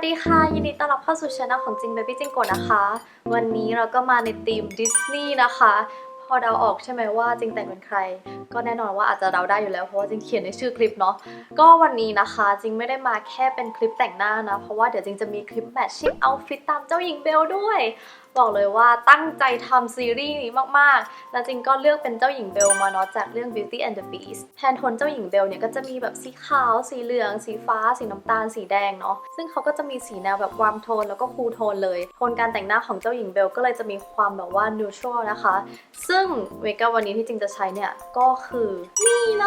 วัสดีค่ะ ยินดีต้อนรับเข้าสู่ช anel ของจริง Baby จิงโกนะคะ วันนี้เราก็มาในธีมดิสนีย์นะคะ พอเดาออกใช่ไหมว่าจริงแต่งเป็นใคร ก็แน่นอนว่าอาจจะเดาได้อยู่แล้วเพราะว่าจริงเขียนในชื่อคลิปเนาะก็วันนี้นะคะจริงไม่ได้มาแค่เป็นคลิปแต่งหน้านะ เพราะว่าเดี๋ยวจริงจะมีคลิปแมทชิ่งเอาฟิตตามเจ้าหญิงเบลด้วย บอกเลยว่าตั้งใจทำซีรีส์นี้มากๆ แล้วจริงก็เลือกเป็นเจ้าหญิงเบลมาเนาะจากเรื่อง Beauty and the Beast แทนโทนเจ้าหญิงเบลเนี่ยก็จะมีแบบสีขาว สีเหลือง สีฟ้า สีน้ำตาล สีแดงเนาะ ซึ่งเขาก็จะมีสีแนวแบบวามโทนแล้วก็คูลโทนเลย โทนการแต่งหน้าของเจ้าหญิงเบลก็เลยจะมีความแบบว่า neutral นะคะ ซึ่งเมคอัพวันนี้ที่จริงจะใช้เนี่ยก็คือนี่เล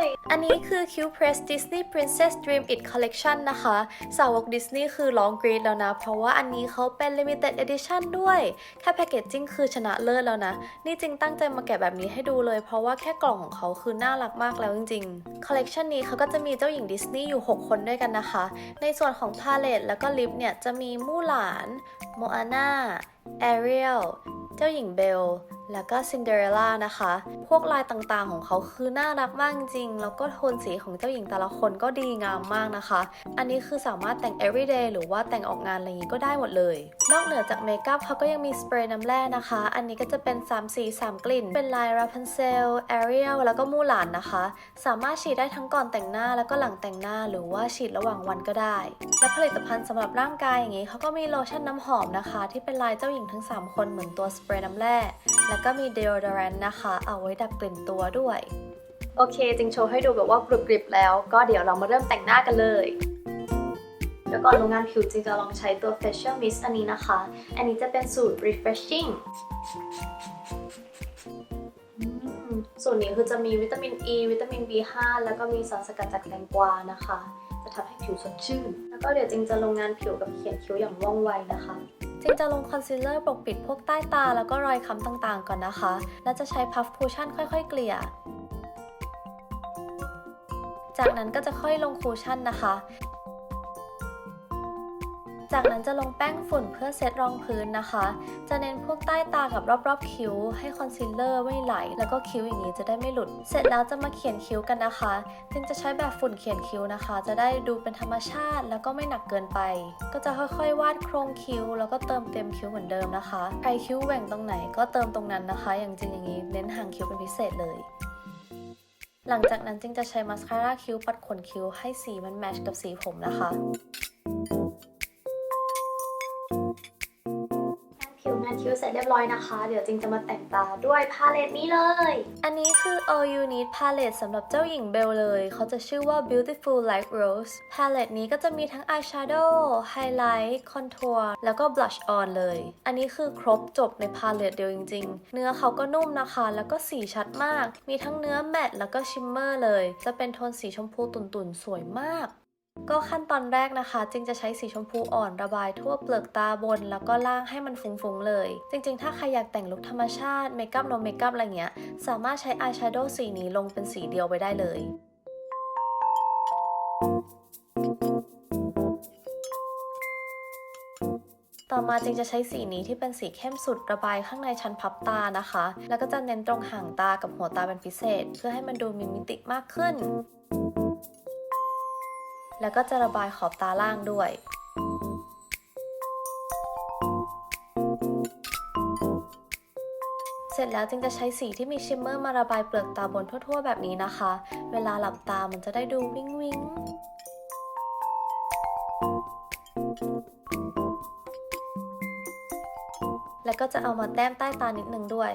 ย อันนี้คือ Q Press Disney Princess Dream It Collection นะคะ สาวกดิสนีย์คือร้องกรีดแล้วนะ เพราะว่าอันนี้เขาเป็น limited edition ด้วยแค่แพคเกจจิ้งคือชนะเลิศแล้วนะ นี่จริงตั้งใจมาแกะแบบนี้ให้ดูเลย เพราะว่าแค่กล่องของเขาคือน่ารักมากแล้วจริงๆ คอลเลกชันนี้เขาก็จะมีเจ้าหญิงดิสนีย์อยู่ 6 คนด้วยกันนะคะ ในส่วนของพาเลตแล้วก็ลิปเนี่ยจะมีมู่หลาน โมอาน่าแอเรียล เจ้าหญิงเบล แล้วก็ซินเดอเรลล่านะคะ พวกลายต่างๆของเขาคือน่ารักมากจริง แล้วก็โทนสีของเจ้าหญิงแต่ละคนก็ดีงามมากนะคะ อันนี้คือสามารถแต่ง everyday หรือว่าแต่งออกงานอะไรอย่างนี้ก็ได้หมดเลย นอกเหนือจากเมคอัพเขาก็ยังมีสเปรย์น้ำแร่นะคะ อันนี้ก็จะเป็น 3 สี 3 กลิ่น เป็นลาย Rapunzel Ariel แล้วก็มูหลานนะคะ สามารถฉีดได้ทั้งก่อนแต่งหน้าแล้วก็หลังแต่งหน้าหรือว่าฉีดระหว่างวันก็ได้ และผลิตภัณฑ์สำหรับร่างกายอย่างนี้เขาก็มีโลชั่นน้ำหอมนะคะ ที่เป็นลายเจ้าหญิงทั้ง 3 คนเหมือนตัวสเปรย์น้ำแร่แล้วก็มี deodorant นะคะ เอาไว้ดับกลิ่นตัวด้วย โอเคจิงโชว์ให้ดูแบบว่ากรุบกริบแล้ว ก็เดี๋ยวเรามาเริ่มแต่งหน้ากันเลยเดี๋ยวก่อนลงงานผิวจริงจะลองใช้ตัว facial mist อันนี้นะคะ อันนี้จะเป็นสูตร refreshing สูตรนี้คือจะมีวิตามิน E วิตามิน B5 แล้วก็มีสารสกัดจากแตงกวานะคะ จะทำให้ผิวสดชื่น แล้วก็เดี๋ยวจริงจะลงงานผิวกับเขียนคิ้วอย่างว่องไวนะคะ จริงจะลงคอนซีลเลอร์ปกปิดพวกใต้ตาแล้วก็รอยค้ำต่างๆก่อนนะคะ แล้วจะใช้พัฟคูชั่นค่อยๆ เกลี่ย จากนั้นก็จะค่อยลงคูชั่นนะคะ จากนั้นจะลงแป้งฝุ่นเพื่อเซตรองพื้นนะคะ จะเน้นพวกใต้ตากับรอบๆคิ้ว ให้คอนซีลเลอร์ไม่ไหล แล้วก็คิ้วอย่างนี้จะได้ไม่หลุด เสร็จแล้วจะมาเขียนคิ้วกันนะคะจึงจะใช้แบบฝุ่นเขียนคิ้วนะคะ จะได้ดูเป็นธรรมชาติ แล้วก็ไม่หนักเกินไป ก็จะค่อยๆ วาดโครงคิ้ว แล้วก็เติมเต็มคิ้วเหมือนเดิมนะคะใครคิ้วแหว่งตรงไหนก็เติมตรงนั้นนะคะ อย่างจริงอย่างนี้เน้นหางคิ้วเป็นพิเศษเลยหลังจากนั้นจึงจะใช้มาสคาร่าคิ้วปัดขนคิ้วให้สีมันแมทช์กับสีผมนะคะ คิ้วเสร็จเรียบร้อยนะคะ เดี๋ยวจริงจะมาแต่งตาด้วยพาเลตนี้เลย อันนี้คือ All You Need Palette สำหรับเจ้าหญิงเบลเลย เขาจะชื่อว่า Beautiful Like Rose Palette นี้ก็จะมีทั้ง Eyeshadow Highlight Contour แล้วก็ Blush On เลย อันนี้คือครบจบในพาเลตเดียวจริง ๆ เนื้อเขาก็นุ่มนะคะ แล้วก็สีชัดมาก มีทั้งเนื้อแมตต์แล้วก็ชิมเมอร์เลย จะเป็นโทนสีชมพูตุ่นๆ สวยมาก ก็ขั้นตอนแรกนะคะ จึงจะใช้สีชมพูอ่อนระบายทั่วเปลือกตาบน แล้วก็ล่างให้มันฟุ้งๆเลย จริงๆ ถ้าใครอยากแต่งลุคธรรมชาติเมคอัพโนเมคอัพอะไรเงี้ย สามารถใช้อายแชโดว์สีนี้ลงเป็นสีเดียวไปได้เลยต่อมาจึงจะใช้สีนี้ที่เป็นสีเข้มสุดระบายข้างในชั้นพับตานะคะ แล้วก็จะเน้นตรงห่างตากับหัวตาเป็นพิเศษ เพื่อให้มันดูมีมิติมากขึ้น แล้วก็จะระบายขอบตาล่างด้วย เสร็จแล้วจึงจะใช้สีที่มีชิมเมอร์มาระบายเปลือกตาบนทั่ว ๆ แบบนี้นะคะ เวลาหลับตามันจะได้ดูวิงวิงแล้วก็จะเอามาแต้มใต้ตานิดนึงด้วย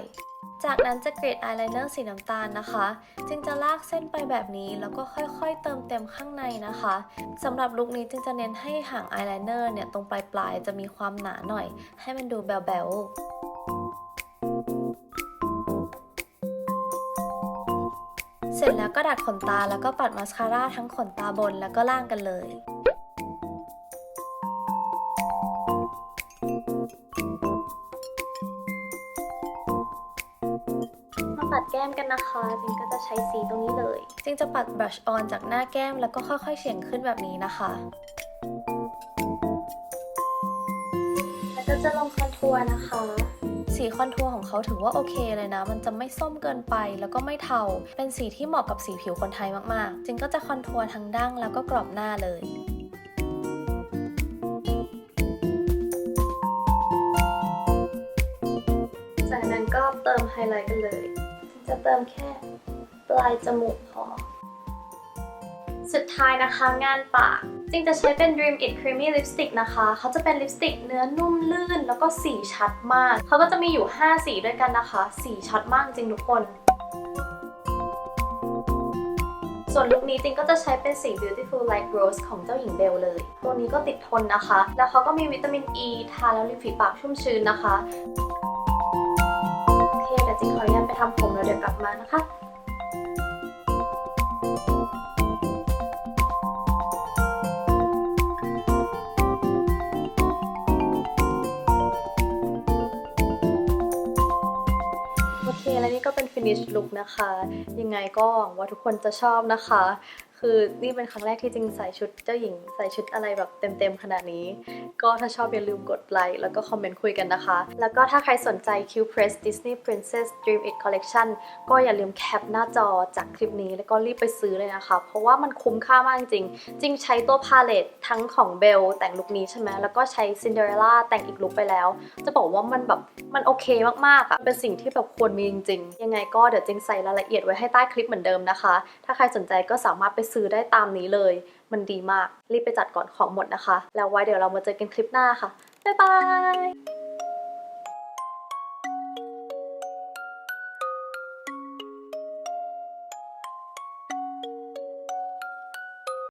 จากนั้นจะกรีดอายไลเนอร์สีน้ำตาลนะคะ จึงจะลากเส้นไปแบบนี้แล้วก็ค่อยๆ เติมเต็มข้างในนะคะสำหรับลุคนี้จึงจะเน้นให้หางอายไลเนอร์เนี่ยตรงปลายๆจะมีความหนาหน่อย ให้มันดูแบวๆเสร็จแล้วก็ดัดขนตาแล้วก็ปัดมาสคาร่าทั้งขนตาบนแล้วก็ล่างกันเลย ดแก้มกันนะคะจิงก็จะใช้สีตรงนี้เลยจิงจะปัดบลัชออนจากหน้าแก้มแล้วก็ค่อยๆเฉียงขึ้นแบบนี้นะคะแล้วก็จะลงคอนทัวร์นะคะสีคอนทัวร์ของเขาถือว่าโอเคเลยนะ มันจะไม่ส้มเกินไปแล้วก็ไม่เทา เป็นสีที่เหมาะกับสีผิวคนไทยมากๆจิงก็จะคอนทัวร์ทั้งดั้งแล้วก็กรอบหน้าเลยจากนั้นก็เติมไฮไลท์กันเลย จะเติมแค่ปลายจมูกพอ สุดท้ายนะคะงานปากจริงจะใช้เป็น Dream It Creamy Lipstick นะคะ เขาจะเป็นลิปสติกเนื้อนุ่มลื่น แล้วก็สีชัดมาก เขาก็จะมีอยู่ 5 สีด้วยกันนะคะ สีชัดมากจริงทุกคน ส่วนลุคนี้จริงก็จะใช้เป็นสี Beautiful Light Rose ของเจ้าหญิงเบลเลย ตัวนี้ก็ติดทนนะคะ แล้วเขาก็มีวิตามินอ e, ีทาแล้วริมฝีปากชุ่มชื้นนะคะ ยวจิงขออนุญาตไปทำผมแล้วเดี๋ยวกลับมานะคะโอเค และนี่ก็เป็น finish look นะคะ ยังไงก็หวังว่าทุกคนจะชอบนะคะ คือนี่เป็นครั้งแรกที่จริงใส่ชุดเจ้าหญิงใส่ชุดอะไรแบบเต็มๆขนาดนี้ ก็ถ้าชอบอย่าลืมกดไลค์แล้วก็คอมเมนต์คุยกันนะคะ แล้วก็ถ้าใครสนใจ Q Press Disney Princess Dream It Collection ก็อย่าลืมแคปหน้าจอจากคลิปนี้แล้วก็รีบไปซื้อเลยนะคะ เพราะว่ามันคุ้มค่ามากจริง จริงใช้ตัวพาเลตทั้งของเบลแต่งลุคนี้ใช่ไหมแล้วก็ใช้ Cinderella แต่งอีกลุคไปแล้ว จะบอกว่ามันแบบมันโอเคมากๆอะเป็นสิ่งที่แบบควรมีจริงๆ ยังไงก็เดี๋ยวจริงใส่รายละเอียดไว้ให้ใต้คลิปเหมือนเดิมนะคะ ถ้าใครสนใจก็สามารถไปซื้อได้ตามนี้เลย มันดีมาก รีบไปจัดก่อนของหมดนะคะ แล้วไว้เดี๋ยวเรามาเจอกันคลิปหน้าค่ะ บ๊ายบาย